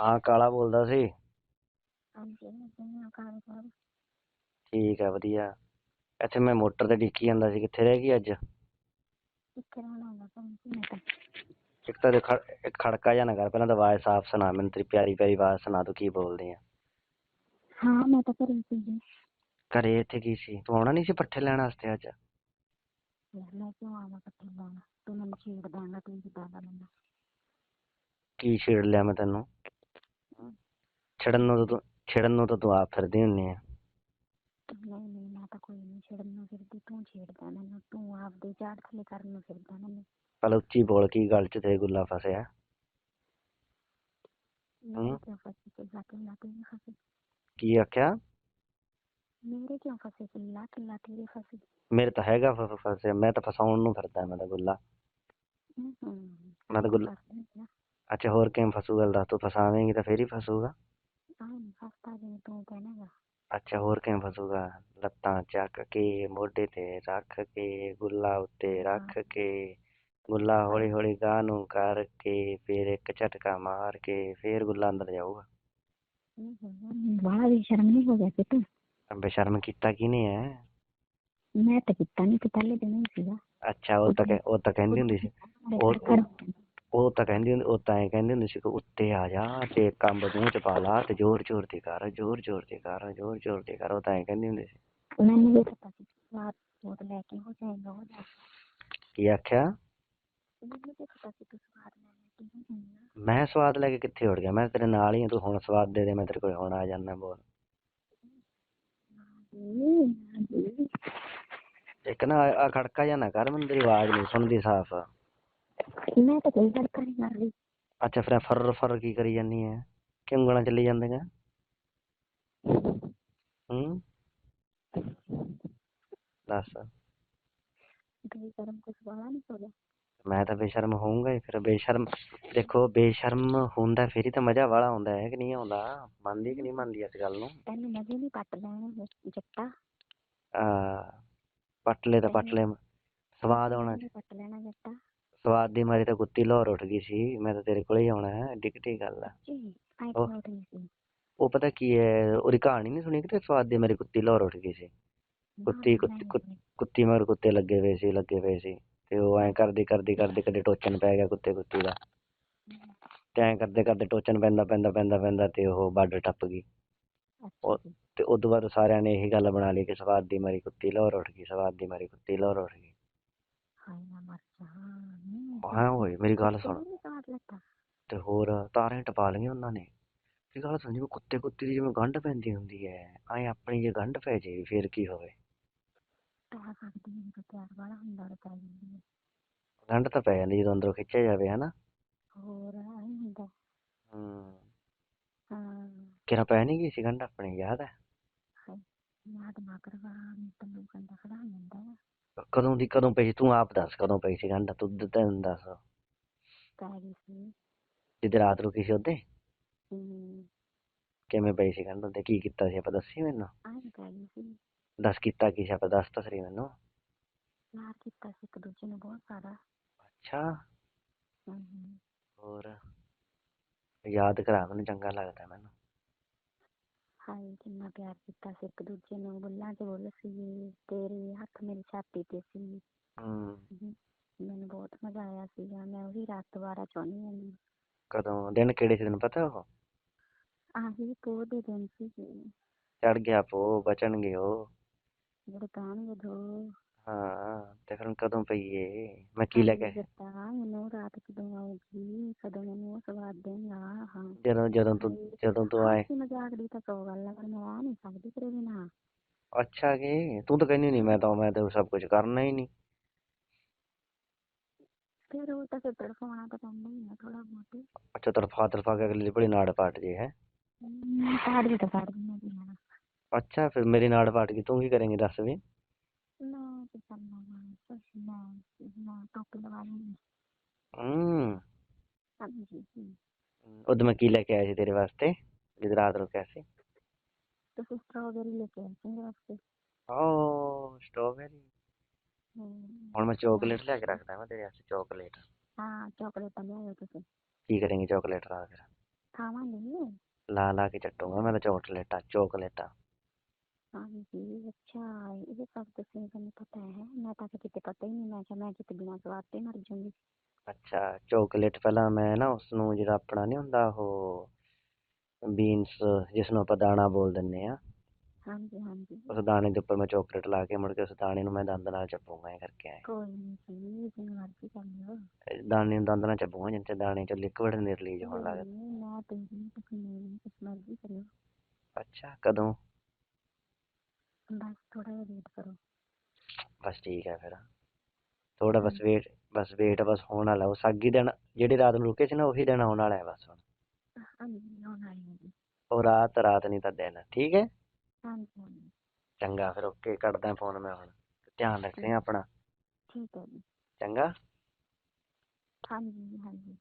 ਹਾਂ ਕਾਲਾ ਬੋਲਦਾ ਸੀ। ਹਾਂਜੀ ਮੈਂ ਕਾਲੇ ਸਾਹਿਬ ਠੀਕ ਹੈ ਵਧੀਆ। ਇੱਥੇ ਮੈਂ ਮੋਟਰ ਤੇ ਡਿੱਕੀ ਜਾਂਦਾ ਸੀ। ਕਿੱਥੇ ਰਹਿ ਗਈ ਅੱਜ? ਕਿੱਥੇ ਰਹਿਣਾ ਮੈਂ ਤਾਂ ਇੱਕ ਤਾਂ ਦੇਖ ਇੱਕ ਖੜਕਾ ਜਾਂ ਨਾ ਕਰ। ਪਹਿਲਾਂ ਤਾਂ ਆਵਾਜ਼ ਸਾਫ਼ ਸੁਣਾ। ਮੈਨੂੰ ਤੇਰੀ ਪਿਆਰੀ ਪਿਆਰੀ ਆਵਾਜ਼ ਸੁਣਾ ਤੂੰ ਕੀ ਬੋਲਦੀ ਆ। ਹਾਂ ਮੈਂ ਤਾਂ ਘਰੇ ਸੀ ਜੀ। ਘਰੇ ਇੱਥੇ ਕੀ ਸੀ? ਤੂੰ ਆਉਣਾ ਨਹੀਂ ਸੀ ਪੱਠੇ ਲੈਣ ਵਾਸਤੇ ਅੱਜ? ਯਾਰ ਮੈਂ ਕਿਉਂ ਆਵਾਂ ਪੱਠੇ ਲਾਉਣ ਤੂੰ ਮੈਨੂੰ ਛੇੜ ਦਾਂਗਾ ਤੂੰ ਜਿੱਦਾਂ ਦਾ ਮੈਨੂੰ ਕੀ ਛੇੜ ਲਿਆ ਮੈਂ ਤੈਨੂੰ? ਛੜਨ ਨੂੰ ਤਾਂ ਤੂੰ ਛੇੜਨ ਨੂੰ ਤਾਂ ਤੂੰ ਆਪ ਫਿਰਦੀ ਹੁੰਨੀ ਆ ਨਹੀਂ ਨਹੀਂ ਮੈਂ ਤਾਂ ਕੋਈ ਨਹੀਂ ਛੇੜਨ ਨੂੰ ਫਿਰਦੀ ਤੂੰ ਛੇੜਦਾ ਮੈਨੂੰ ਤੂੰ ਆਪਦੇ ਝਾੜ ਥੱਲੇ ਕਰਨ ਨੂੰ ਫਿਰਦਾ ਮੈਨੂੰ ਪਹਿਲਾਂ ਉੱਚੀ ਬੋਲ ਕੀ ਗੱਲ ਚ ਤੇ ਗੁੱਲਾ ਫਸਿਆ ਮੇਰੇ ਕਿਉਂ ਫਸੇ ਕਿੱਲਾ ਕਿੱਲਾ ਤੇਰੇ ਫਸੇ ਕੀ ਆਖਿਆ ਮੇਰੇ ਕਿਉਂ ਫਸੇ ਕਿੱਲਾ ਕਿੱਲਾ ਤੇਰੇ ਫਸੇ ਮੇਰੇ ਤਾਂ ਹੈਗਾ ਫ- ਫ- ਫਸਿਆ ਮੈਂ ਤਾਂ ਫਸਾਉਣ ਨੂੰ ਫਿਰਦਾ ਮੈਂ ਤਾਂ ਗੁੱਲਾ ਹੂੰ ਹੂੰ ਮੈਂ ਤਾਂ ਗੁੱਲਾ ਅੱਛਾ ਹੋਰ ਕਿਵੇਂ ਫਸੂਗਾ ਦੱਸ ਤੂੰ ਫਸਾਵੇਂਗੀ ਤਾਂ ਫੇਰ ਹੀ ਫਸੂਗਾ अच्छा और कहीं फसूगा लत्ता चक के मोढे ते रख के गुल्ला उत्ते रख के गुल्ला हौली हौली गानू करके फिर एक झटका मार के फिर गुल्ला अंदर जाऊगा। बड़ा भी शर्म नहीं हो तो? तो तो अच्छा, तो ਉਹ ਉਹ ਤਾਂ ਕਹਿੰਦੀ ਹੁੰਦੀ ਉਹ ਤਾਂ ਐਂ ਕਹਿੰਦੀ ਹੁੰਦੀ ਸੀ ਕਿ ਉੱਤੇ ਆ ਜਾ ਤੇ ਕੰਬ ਮੂੰਹ ਚ ਪਾ ਲਾ ਤੇ ਜ਼ੋਰ ਜ਼ੋਰ ਦੀ ਕਰ ਜ਼ੋਰ ਜ਼ੋਰ ਦੀ ਕਰ ਜ਼ੋਰ ਜ਼ੋਰ ਦੀ ਕਰ ਉਹ ਤਾਂ ਐਂ ਕਹਿੰਦੀ ਹੁੰਦੀ ਸੀ। ਮੈਨੂੰ ਵੀ ਪਤਾ ਸੀ ਸਵਾਦ ਬਹੁਤ ਲੈ ਕੇ ਹੋ ਜਾਏਗਾ ਹੋ ਜਾਏਗਾ ਕੀ। ਆਖਿਆ? ਮੈਨੂੰ ਵੀ ਪਤਾ ਸੀ ਤੂੰ ਸਵਾਦ ਲੈ ਕੇ ਹੋ ਜਾਏਗਾ। ਮੈਂ ਸਵਾਦ ਲੈ ਕੇ ਕਿੱਥੇ ਉੜ ਗਿਆ? ਮੈਂ ਤੇਰੇ ਨਾਲ ਹੀ ਆ ਤੂੰ ਹੁਣ ਸਵਾਦ ਦੇ ਦੇ ਮੈਂ ਤੇਰੇ ਕੋਲ ਹੁਣ ਆ ਜਾਣਾ ਬੋਲ। ਹੂੰ ਇੱਕ ਨਾ ਆ ਖੜਕਾ ਜਾਂ ਨਾ ਕਰ ਮੈਨੂੰ ਤੇਰੀ ਆਵਾਜ਼ ਨਹੀਂ ਸੁਣਦੀ ਸਾਫ਼। ਮੈਂ ਤਾਂ ਕੋਈ ਲੜਕਾ ਨਹੀਂ ਕਰ ਰਹੀ। ਅੱਛਾ ਫਿਰ ਫਰ ਫਰ ਕੀ ਕਰੀ ਜਾਂਦੀ ਐ? ਕਿ ਉਂਗਲਾਂ ਚੱਲੀ ਜਾਂਦੀਆਂ? ਹੂੰ? ਦੱਸ। ਕੋਈ ਕਰਮ ਕੁਛ ਵਾਲਾ ਨਹੀਂ ਹੋ ਗਿਆ ਮੈਂ ਤਾਂ ਬੇਸ਼ਰਮ ਹੋਊਂਗਾ ਹੀ ਫਿਰ ਬੇਸ਼ਰਮ ਦੇਖੋ ਬੇਸ਼ਰਮ ਹੁੰਦਾ ਫਿਰ ਹੀ ਤਾਂ ਮਜ਼ਾ ਵਾਲਾ ਆਉਂਦਾ ਹੈ ਕਿ ਨਹੀਂ ਆਉਂਦਾ? ਮੰਨਦੀ ਕਿ ਨਹੀਂ ਮੰਨਦੀ ਇਸ ਗੱਲ ਨੂੰ? ਤੈਨੂੰ ਮਜੇ ਨਹੀਂ ਪੱਟ ਲੈਣੇ ਜੱਟਾ? ਆ ਪਟਲੇ ਤਾਂ ਪਟਲੇ ਸਵਾਦ ਆਉਣਾ ਤੈਨੂੰ ਪੱਟ ਲੈਣਾ ਜੱਟਾ? ਸਵਾਦ ਦੀ ਮਾਰੀ ਤਾਂ ਕੁੱਤੀ ਲਾਹੌਰ ਉੱਠ ਗਈ ਸੀ ਮੈਂ ਤਾਂ ਤੇਰੇ ਕੋਲੇ ਹੀ ਆਉਣਾ ਹੈ ਡਿਕਟੀ ਗੱਲ ਆ ਜੀ ਆਈ ਉਹ- ਥੋਟ ਨਹੀਂ ਸੀ। ਉਹ ਪਤਾ ਕੀ ਹੈ ਉਹਦੀ ਕਹਾਣੀ ਨਹੀਂ ਸੁਣੀ ਕਿ ਸਵਾਦ ਦੀ ਮੇਰੀ ਕੁੱਤੀ ਲਾਹੌਰ ਉੱਠ ਗਈ ਸੀ। ਕੁੱਤੀ ਕੁੱਤੀ ਕੁੱਤੀ- ਕੁੱਤੀ ਮਗਰ ਕੁੱਤੇ ਲੱਗੇ ਪਏ ਸੀ ਲੱਗੇ ਪਏ ਸੀ ਤੇ ਉਹ ਐਂ ਕਰਦੀ ਕਰਦੀ ਕਰਦੀ ਕਦੇ ਟੋਚਨ ਪੈ ਗਿਆ ਕੁੱਤੇ ਕੁੱਤੀ ਦਾ। ਤੇ ਐਂ ਕਰਦੇ ਕਰਦੇ ਟੋਚਨ ਪੈਂਦਾ ਪੈਂਦਾ ਪੈਂਦਾ ਪੈਂਦਾ ਤੇ ਉਹ ਬਾਰਡਰ ਟੱਪ ਗਈ। ਜੀ। ਤੇ ਉਦੋਂ ਬਾਅਦ ਸਾਰਿਆਂ ਨੇ ਇਹੀ ਗੱਲ ਬਣਾ ਲਈ ਕਿ ਸਵਾਦ ਦੀ ਮਾਰੀ ਕੁੱਤੀ ਲਾਹੌਰ ਉੱਠ ਗਈ ਸਵਾਦ ਦੀ ਮਾਰੀ ਕੁੱਤੀ ਲਾਹੌਰ ਉੱਠ ਗਈ। ਹਾਏ ਨਾ ਮਰ ਜਾ। ਹਾਂ ਓਏ ਮੇਰੀ ਗੱਲ ਸੁਣ। ਤੇ ਹੋਰ ਤਾਰੇ ਟਪਾ ਲਈਆਂ ਉਹਨਾਂ ਨੇ। ਇਹ ਗੱਲ ਸੁਣ ਜਿਵੇਂ ਕੁੱਤੇ ਕੁੱਤੀ ਦੀ ਜਿਵੇਂ ਗੰਢ ਪੈਂਦੀ ਹੁੰਦੀ ਹੈ ਐਂ ਆਪਣੀ ਜੇ ਗੰਢ ਪੈ ਜੇ ਫੇਰ ਕੀ ਹੋਵੇ? ਪੈ ਸਕਦੀ ਹੈ ਜਦੋਂ ਪਿਆਰ ਵਾਲਾ ਹੁੰਦਾ ਤਾਂ ਪੈ ਜਾਂਦੀ ਹੈ ਗੰਢ ਤਾਂ ਪੈ ਜਾਂਦੀ ਜਦੋਂ ਅੰਦਰੋਂ ਖਿੱਚਿਆ ਜਾਵੇ ਹਨਾ? ਹੋਰ ਐਂ ਹੁੰਦਾ। ਹੂੰ। ਹਾਂ। ਕਿਰਾ ਪੈ ਨਹੀਂ ਗਈ ਸੀ ਗੰਢ ਆਪਣੀ ਯਾਦ ਹੈ ਯਾਦ ਨਾ ਕਰਵਾ ਤੈਨੂੰ ਕੰਦਾ ਖੜਾ ਹੁੰਦਾ ਹੈ ਕਦੋਂ ਦੀ ਕਦੋਂ ਪਈ ਸੀ ਤੂੰ ਆਪ ਦੱਸ ਕਦੋਂ ਪਈ ਸੀ ਗੰਢ ਤੂੰ ਦ- ਤੈਨੂੰ ਦੱਸ ਪੈ ਗਈ ਸੀ ਜਿੱਦ ਰਾਤ ਰੁਕੀ ਸੀ ਉਹਦੇ ਹੂੰ ਕਿਵੇਂ ਪਈ ਸੀ ਗੰਢ ਉਹਦੇ ਕੀ ਕੀਤਾ ਸੀ ਆਪਾਂ ਦੱਸੀ ਮੈਨੂੰ ਆਹ ਪੈ ਗਈ ਸੀ ਦੱਸ ਕੀਤਾ ਕੀ ਸੀ ਆਪਾਂ ਦੱਸ ਤਾਂ ਸਰੀ ਮੈਨੂੰ ਪਿਆਰ ਕੀਤਾ ਸੀ ਇੱਕ ਦੂਜੇ ਨੂੰ ਬਹੁਤ ਸਾਰਾ ਅੱਛਾ ਹੂੰ ਹੋਰ ਯਾਦ ਕਰਾ ਮੈਨੂੰ ਚੰਗਾ ਲੱਗਦਾ ਮੈਨੂੰ ਹਾਏ ਕਿੰਨਾ ਪਿਆਰ ਕੀਤਾ ਸੀ ਇੱਕ ਦੂਜੇ ਨੂੰ ਬੁੱਲਾਂ 'ਚ ਬੁੱਲ ਸੀ ਤੇਰੇ ਹੱਥ ਮੇਰੀ ਛਾਤੀ ਤੇ ਸੀ ਹੂੰ ਹਮ, ਮੈਨੂੰ ਬਹੁਤ ਮਜ਼ਾ ਆਇਆ ਸੀਗਾ ਮੈਂ ਉਹੀ ਰਾਤ ਦੁਬਾਰਾ ਚਾਹੁੰਦੀ ਹਾਂ ਕਦੋਂ ਦਿਨ ਕਿਹੜੇ ਸੀ ਤੈਨੂੰ ਪਤਾ ਉਹ ਆਹੀ ਪੋਹ ਦੇ ਦਿਨ ਸੀ ਚੜ ਗਿਆ ਪੋ ਬਚਣਗੇ ਉਹ ਜਿਹੜੇ ਕਹਿਣਗੇ ਦੋ ਹਾਂ ਤੇ ਫਿਰ ਹੁਣ ਕਦੋਂ ਪਈਏ ਮੈਂ ਕੀ ਲੈ ਕੇ ਦਿੱਤਾ ਮੈਨੂੰ ਰਾਤ ਕਦੋਂ ਆਉਗੀ ਕਦੋਂ ਮੈਨੂੰ ਉਹ ਸਵਾਦ ਦੇਣਾ ਹਾਂ ਜਦੋਂ ਜਦੋਂ ਤੂੰ ਜਦੋਂ ਤੂੰ ਆਏ ਹਾਸੀ ਮਜ਼ਾਕ ਦੀ ਤਾਂ ਸੌ ਗੱਲ ਆ ਪਰ ਮੈਂ ਆ ਨਹੀਂ ਸਕਦੀ ਤੇਰੇ ਬਿਨਾ ਅੱਛਾ ਕਿ ਤੂੰ ਤਾਂ ਕਹਿੰਦੀ ਨਹੀਂ ਮੈਂ ਤਾਂ ਮੈਂ ਤਾਂ ਸਭ ਕੁਝ ਕਰਨਾ ਹੀ ਨਹੀਂ ਫਿਰ ਉਹ ਤਾਂ ਫਿਰ ਤੜਫਾਉਣਾ ਤਾਂ ਪੈਂਦਾ ਹੀ ਆ ਥੋੜਾ ਬਹੁਤ ਅੱਛਾ ਤੜਫਾ ਤੜਫਾ ਕੇ ਅਗਲੀ ਦੀ ਬੜੀ ਨਾੜ ਪਾਟ ਜੇ ਹੈ ਹਮ, ਪਾੜ ਵੀ ਤਾਂ ਪਾੜ ਦਿੰਦਾ ਸੀ ਯਾਰ ਅੱਛਾ ਫਿਰ ਮੇਰੀ ਨਾੜ ਪਾਟ ਗਈ ਤੂੰ ਕੀ ਕਰੇਂਗੀ ਦੱਸ ਮੈਂ ਟੋਪੀ ਲਵਾ ਲਈ ਹੂੰ। ਹਾਂਜੀ। ਉਦੋਂ ਮੈਂ ਕੀ ਲੈ ਕੇ ਆਇਆ ਸੀ ਤੇਰੇ ਵਾਸਤੇ? ਜਦ ਰਾਤ ਰੁਕਿਆ ਸੀ। ਤੁਸੀਂ ਸਟ੍ਰਾਬੇਰੀ ਲੈ ਕੇ ਆਏ ਸੀ ਮੇਰੇ ਵਾਸਤੇ। ਓ ਸਟ੍ਰਾਬੇਰੀ ਹਮ, ਹੁਣ ਮੈਂ ਚਾਕਲੇਟ ਲਿਆ ਕੇ ਰੱਖਦਾ ਮੈਂ ਤੇਰੇ ਵਾਸਤੇ ਚਾਕਲੇਟ ਹਾਂ ਚਾਕਲੇਟ ਲਿਆਇਓ ਤੁਸੀਂ। ਕੀ ਕਰੇਂਗੀ ਚਾਕਲੇਟ ਨਾਲ ਫਿਰ ਖਾਵਾਂਗੇ ਲਾ ਲਾ ਕੇ ਚੱਟੂਗਾ ਮੈਂ ਤਾਂ ਚੋਕਲੇਟਾਂ ਚੋਕਲੇਟਾਂ ਹਾਂਜੀ ਅੱਛਾ ਇਹ ਸਭ ਤੁਸੀਂ ਤੁਹਾਨੂੰ ਪਤਾ ਹੈ। ਮੈਂ ਤਾਂ ਕਿਤੇ ਪਤਾ ਹੀ ਨਹੀਂ ਮੈਂ ਕਿਹਾ ਮੈਂ ਕਿਤੇ ਬਿਨਾਂ ਸਵਾਦ ਤੇ ਮਰ ਜੂੰਗੀ ਅੱਛਾ ਚੋਕਲੇਟ ਪਹਿਲਾਂ ਮੈਂ ਨਾ ਉਸ ਨੂੰ ਜਿਹੜਾ ਆਪਣਾ ਨਹੀਂ ਹੁੰਦਾ ਉਹ ਬੀਨਸ ਜਿਸ ਨੂੰ ਆਪਾਂ ਦਾਣਾ ਬੋਲ ਦਿੰਨੇ ਆ ਹਾਂਜੀ ਹਾਂਜੀ। ਉਸ ਦਾਣੇ ਦੇ ਉੱਪਰ ਮੈਂ ਚੋਕਲੇਟ ਲਾ ਕੇ ਮੁੜ ਕੇ ਉਸ ਦਾਣੇ ਨੂੰ ਮੈਂ ਦੰਦ ਨਾਲ ਚੱਬੂਗਾ ਐ ਕਰਕੇ ਐਂ। ਕੋਈ ਨਹੀਂ ਜੀ ਜਿਵੇਂ ਮਰਜ਼ੀ ਕਰ ਲਿਓ। ਇਹ ਦਾਣੇ ਨੂੰ ਦੰਦ ਨਾਲ ਚੱਬੂਗਾ ਜਿੰਨੇ ਚਿਰ ਦਾਣੇ ਚੋਂ ਲਿਕਵਿਡ ਨਹੀਂ ਰਿਲੀਜ਼ ਹੋਣ ਲੱਗਦਾ। ਨੀ, ਮੈਂ ਤੇ ਨਹੀਂ ਤੁਸੀਂ ਨਹੀਂ ਕੁਛ ਮਰਜ਼ੀ ਕਰਿਓ। ਅੱਛਾ ਕਦੋਂ? ਬਸ ਥੋੜਾ ਜਿਹਾ ਵੇਟ ਕਰੋ ਬਸ ਠੀਕ ਹੈ ਫਿਰ ਥੋੜਾ ਬਸ ਵੇਟ ਬਸ ਵੇਟ ਬਸ ਹੋਣ ਵਾਲਾ ਉਹ ਸਾਗੀ ਦਿਨ ਜਿਹੜੀ ਰਾਤ ਨੂੰ ਰੁਕੇ ਸੀ ਨਾ ਉਹੀ ਦਿਨ ਆਉਣ ਵਾਲਾ ਹੈ ਬਸ ਹੁਣ ਹਾਂਜੀ ਹੁਣ ਆਈ ਹਾਂ ਜੀ ਉਹ ਰਾਤ ਰਾਤ ਨਹੀਂ ਤਾਂ ਦਿਨ ਠੀਕ ਹੈ ਹਾਂਜੀ ਹਾਂਜੀ ਚੰਗਾ ਫਿਰ ਓਕੇ ਕੱਟਦਾ ਫੋਨ ਮੈਂ ਹੁਣ ਧਿਆਨ ਰੱਖੀ ਆਪਣਾ ਠੀਕ ਹੈ ਜੀ ਚੰਗਾ ਹਾਂਜੀ ਹਾਂਜੀ